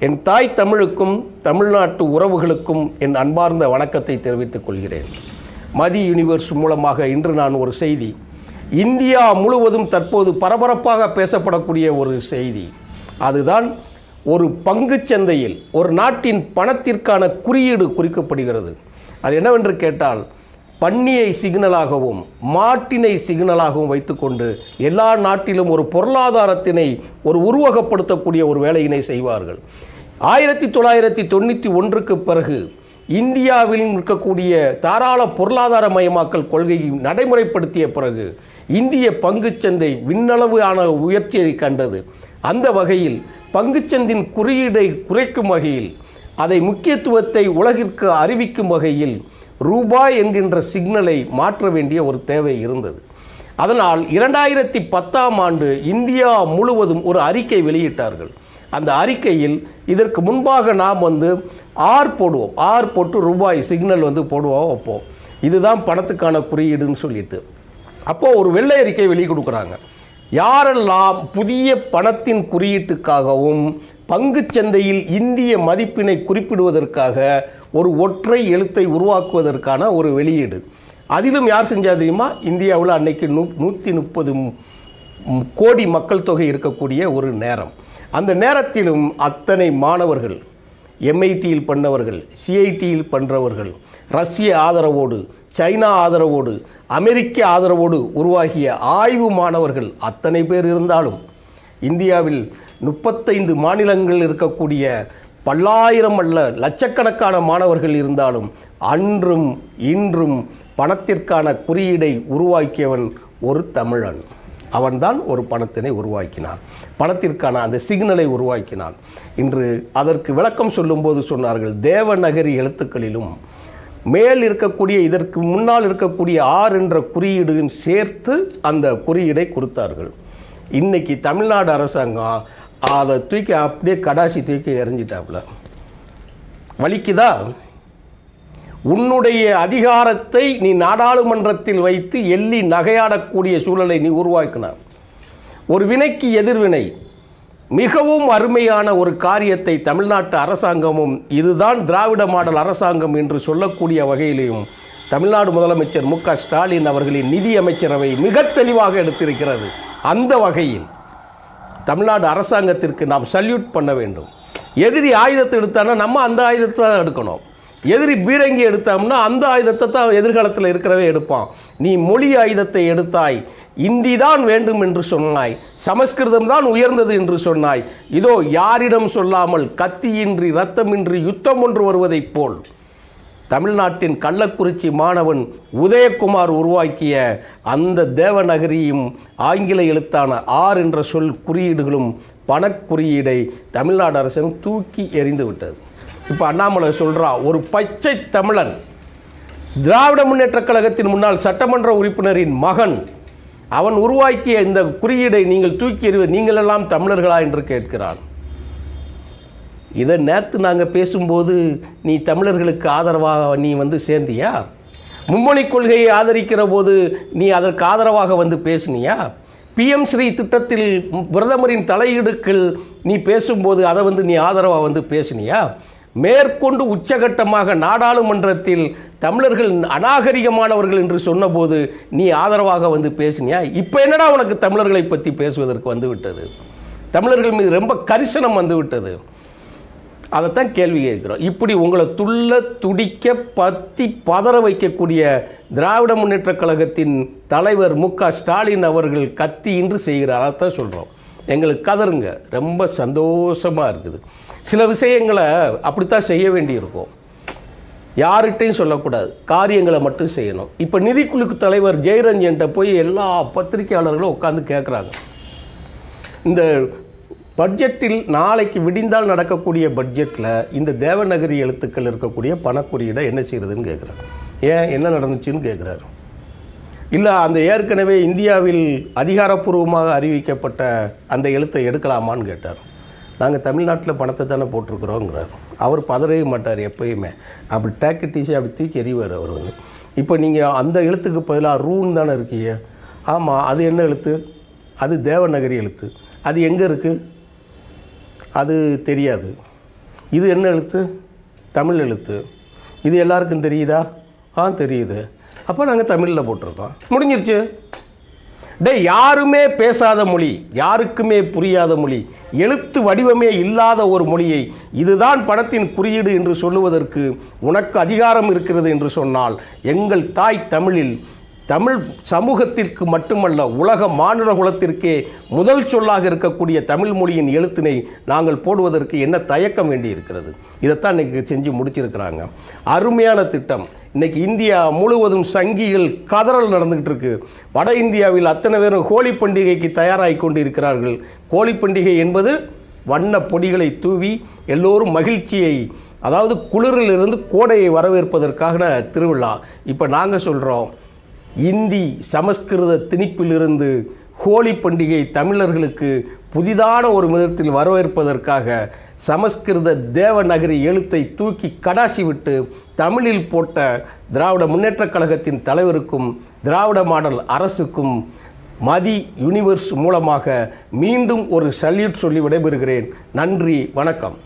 என் தாய் தமிழுக்கும் தமிழ்நாட்டு உறவுகளுக்கும் என் அன்பார்ந்த வணக்கத்தை தெரிவித்துக் கொள்கிறேன். மதி யூனிவர்ஸ் மூலமாக இன்று நான் ஒரு செய்தி. இந்தியா முழுவதும் தற்போது பரபரப்பாக பேசப்படக்கூடிய ஒரு செய்தி. அதுதான் ஒரு பங்குச் சந்தையில் ஒரு நாட்டின் பணத்திற்கான குறியீடு குறிக்கப்படுகிறது. அது என்னவென்று கேட்டால் பன்னியை சிக்னலாகவும் மாட்டினை சிக்னலாகவும் வைத்துக்கொண்டு எல்லா நாட்டிலும் ஒரு பொருளாதாரத்தினை ஒரு உருவகப்படுத்தக்கூடிய ஒரு வேலையினை செய்வார்கள். ஆயிரத்தி தொள்ளாயிரத்தி தொண்ணூற்றி ஒன்றுக்கு பிறகு இந்தியாவில் இருக்கக்கூடிய தாராள பொருளாதார மயமாக்கல் கொள்கையை நடைமுறைப்படுத்திய பிறகு இந்திய பங்குச்சந்தை ஆன உயர்ச்சியை கண்டது. அந்த வகையில் பங்குச்சந்தின் குறியீடை குறைக்கும் வகையில் அதை முக்கியத்துவத்தை உலகிற்கு அறிவிக்கும் வகையில் ரூபாய் என்கின்ற சிக்னலை மாற்ற வேண்டிய ஒரு தேவை இருந்தது. அதனால் இரண்டாயிரத்தி பத்தாம் ஆண்டு இந்தியா முழுவதும் ஒரு அறிக்கை வெளியிட்டார்கள். அந்த அறிக்கையில் இதற்கு முன்பாக நாம் வந்து ஆர் போடுவோம். ஆர் போட்டு ரூபாய் சிக்னல் வந்து போடுவோம் வைப்போம். இதுதான் பணத்துக்கான குறியீடுன்னு சொல்லிட்டு. அப்போது ஒரு வெள்ளை அறிக்கை வெளியே கொடுக்குறாங்க. யாரெல்லாம் புதிய பணத்தின் குறியீட்டுக்காகவும் பங்குச் சந்தையில் இந்திய மதிப்பினை குறிப்பிடுவதற்காக ஒரு ஒற்றை எழுத்தை உருவாக்குவதற்கான ஒரு வெளியீடு. அதிலும் யார் செஞ்சா தெரியுமா? இந்தியாவில் அன்னைக்கு நூ நூற்றி முப்பது கோடி மக்கள் தொகை இருக்கக்கூடிய ஒரு நேரம். அந்த நேரத்திலும் அத்தனை மாணவர்கள் எம்ஐடியில் பண்ணவர்கள் சிஐடியில் பண்ணுறவர்கள் ரஷ்ய ஆதரவோடு சைனா ஆதரவோடு அமெரிக்க ஆதரவோடு உருவாகிய ஆய்வு மாணவர்கள் அத்தனை பேர் இருந்தாலும் இந்தியாவில் முப்பத்தைந்து மாநிலங்கள் இருக்கக்கூடிய பல்லாயிரம் அல்ல லட்சக்கணக்கான மாணவர்கள் இருந்தாலும் அன்றும் இன்றும் பணத்திற்கான குறியீடை உருவாக்கியவன் ஒரு தமிழன். அவன்தான் ஒரு பணத்தினை உருவாக்கினான். பணத்திற்கான அந்த சிக்னலை உருவாக்கினான். இன்று அதற்கு விளக்கம் சொல்லும்போது சொன்னார்கள் தேவநகரி எழுத்துக்களிலும் மேல் இருக்கக்கூடிய இதற்கு முன்னால் இருக்கக்கூடிய ஆர் என்ற குறியீடுடன் சேர்த்து அந்த குறியீடை கொடுத்தார்கள். இன்னைக்கு தமிழ்நாடு அரசாங்கம் அதை தூக்கி அப்படியே கடாசி தூக்கி எறிஞ்சிட்டாப்புல. வலிக்குதா? உன்னுடைய அதிகாரத்தை நீ நாடாளுமன்றத்தில் வைத்து எள்ளி நகையாடக்கூடிய சூழலை நீ உருவாக்கின ஒரு வினைக்கு எதிர்வினை. மிகவும் அருமையான ஒரு காரியத்தை தமிழ்நாட்டு அரசாங்கமும் இதுதான் திராவிட மாடல் அரசாங்கம் என்று சொல்லக்கூடிய வகையிலையும் தமிழ்நாடு முதலமைச்சர் மு க ஸ்டாலின் அவர்களின் நிதி அமைச்சரவை மிக தெளிவாக எடுத்திருக்கிறது. அந்த வகையில் தமிழ்நாடு அரசாங்கத்திற்கு நாம் சல்யூட் பண்ண வேண்டும். எதிரி ஆயுதத்தை எடுத்தானா நம்ம அந்த ஆயுதத்தை தான் எடுக்கணும். எதிரி பீரங்கி எடுத்தோம்னா அந்த ஆயுதத்தை தான் எதிர்காலத்தில் இருக்கிறவே எடுப்பான். நீ மொழி ஆயுதத்தை எடுத்தாய் இந்தி தான் வேண்டும் என்று சொன்னாய் சமஸ்கிருதம் தான் உயர்ந்தது என்று சொன்னாய். இதோ யாரிடம் சொல்லாமல் கத்தியின்றி ரத்தமின்றி யுத்தம் ஒன்று வருவதைப் போல். தமிழ்நாட்டின் கள்ளக்குறிச்சி மாணவன் உதயகுமார் உருவாக்கிய அந்த தேவநகரியும் ஆங்கில எழுத்தான ஆர் என்ற சொல் குறியீடுகளும் பணக்குறியீடை தமிழ்நாடு அரசன் தூக்கி எறிந்து விட்டது. இப்போ அண்ணாமலை சொல்கிறா ஒரு பச்சை தமிழன் திராவிட முன்னேற்றக் கழகத்தின் முன்னாள் சட்டமன்ற உறுப்பினரின் மகன். அவன் உருவாக்கிய இந்த குறியீடை நீங்கள் தூக்கி எறிவது நீங்களெல்லாம் தமிழர்களா? என்று கேட்கிறான். இதை நேற்று நாங்கள் பேசும்போது நீ தமிழர்களுக்கு ஆதரவாக நீ வந்து சேர்ந்தியா? மும்மொழி கொள்கையை ஆதரிக்கிற போது நீ அதற்கு ஆதரவாக வந்து பேசுனியா? பிஎம் ஸ்ரீ திட்டத்தில் பிரதமரின் தலையீடுக்கள் நீ பேசும்போது அதை வந்து நீ ஆதரவாக வந்து பேசுனியா? மேற்கொண்டு உச்சகட்டமாக நாடாளுமன்றத்தில் தமிழர்கள் அநாகரிகமானவர்கள் என்று சொன்னபோது நீ ஆதரவாக வந்து பேசினியா? இப்போ என்னடா உனக்கு தமிழர்களை பற்றி பேசுவதற்கு வந்துவிட்டது தமிழர்கள் மீது ரொம்ப கரிசனம் வந்துவிட்டது அதைத்தான் கேள்வி கேட்குறோம். இப்படி உங்களை துள்ள துடிக்க பத்தி பதற வைக்கக்கூடிய திராவிட முன்னேற்றக் கழகத்தின் தலைவர் மு க ஸ்டாலின் அவர்கள் கத்தி இன்று செய்கிறார். அதைத்தான் சொல்கிறோம் எங்களுக்கு கதருங்க. ரொம்ப சந்தோஷமாக இருக்குது. சில விஷயங்களை அப்படித்தான் செய்ய வேண்டியிருக்கும். யார்கிட்டையும் சொல்லக்கூடாது. காரியங்களை மட்டும் செய்யணும். இப்போ நிதிக்குழுக்கு தலைவர் ஜெயரஞ்சன்ட்ட போய் எல்லா பத்திரிகையாளர்களும் உட்காந்து கேட்குறாங்க இந்த பட்ஜெட்டில் நாளைக்கு விடிந்தால் நடக்கக்கூடிய பட்ஜெட்டில் இந்த தேவநகரி எழுத்துக்கள் இருக்கக்கூடிய பணக்குறியீடை என்ன செய்கிறதுன்னு கேட்குறாரு ஏன்? என்ன நடந்துச்சுன்னு கேட்குறாரு இல்லை அந்த ஏற்கனவே இந்தியாவில் அதிகாரப்பூர்வமாக அறிவிக்கப்பட்ட அந்த எழுத்தை எடுக்கலாமான்னு கேட்டார். நாங்கள் தமிழ்நாட்டில் பணத்தை தானே போட்டிருக்கிறோங்கிறார். அவர் பதறவே மாட்டார் எப்பயுமே. அப்படி டேக்கட்டிஸே அப்படி தூக்கி எறிவார் அவர் வந்து. இப்போ நீங்கள் அந்த எழுத்துக்கு பதிலாக ரூன் தானே இருக்கீங்க. ஆமாம் அது என்ன எழுத்து? அது தேவநகரி எழுத்து. அது எங்கே இருக்குது அது தெரியாது. இது என்ன எழுத்து? தமிழ் எழுத்து. இது எல்லாருக்கும் தெரியுதா? ஆ தெரியுது. அப்போ நாங்கள் தமிழில் போட்டிருக்கோம். முடிஞ்சிருச்சு. டே யாருமே பேசாத மொழி யாருக்குமே புரியாத மொழி எழுத்து வடிவமே இல்லாத ஒரு மொழியை இதுதான் படத்தின் குறியீடு என்று சொல்லுவதற்கு உனக்கு அதிகாரம் இருக்கிறது என்று சொன்னால் எங்கள் தாய் தமிழில் தமிழ் சமூகத்திற்கு மட்டுமல்ல உலக மாநில குலத்திற்கே முதல் சொல்லாக இருக்கக்கூடிய தமிழ் மொழியின் எழுத்தினை நாங்கள் போடுவதற்கு என்ன தயக்கம் வேண்டி இருக்கிறது? இதைத்தான் இன்னைக்கு செஞ்சு முடிச்சிருக்கிறாங்க. அருமையான திட்டம். இன்றைக்கி இந்தியா முழுவதும் சங்கிகள் கதறல் நடந்துகிட்டு இருக்கு. வட இந்தியாவில் அத்தனை பேரும் ஹோலி பண்டிகைக்கு தயாராகி கொண்டு இருக்கிறார்கள் ஹோலி பண்டிகை என்பது வண்ண பொடிகளை தூவி எல்லோரும் மகிழ்ச்சியை அதாவது குளிரிலிருந்து கோடையை வரவேற்பதற்கான திருவிழா. இப்போ நாங்கள் சொல்கிறோம் இந்தி சமஸ்கிருத திணிப்பிலிருந்து ஹோலி பண்டிகை தமிழர்களுக்கு புதிதான ஒரு விதத்தில் வரவேற்பதற்காக சமஸ்கிருத தேவநகரி எழுத்தை தூக்கி கடாசி விட்டு தமிழில் போட்ட திராவிட முன்னேற்றக் கழகத்தின் தலைவருக்கும் திராவிட மாடல் அரசுக்கும் மதி யூனிவர்ஸ் மூலமாக மீண்டும் ஒரு சல்யூட் சொல்லி விடைபெறுகிறேன். நன்றி வணக்கம்.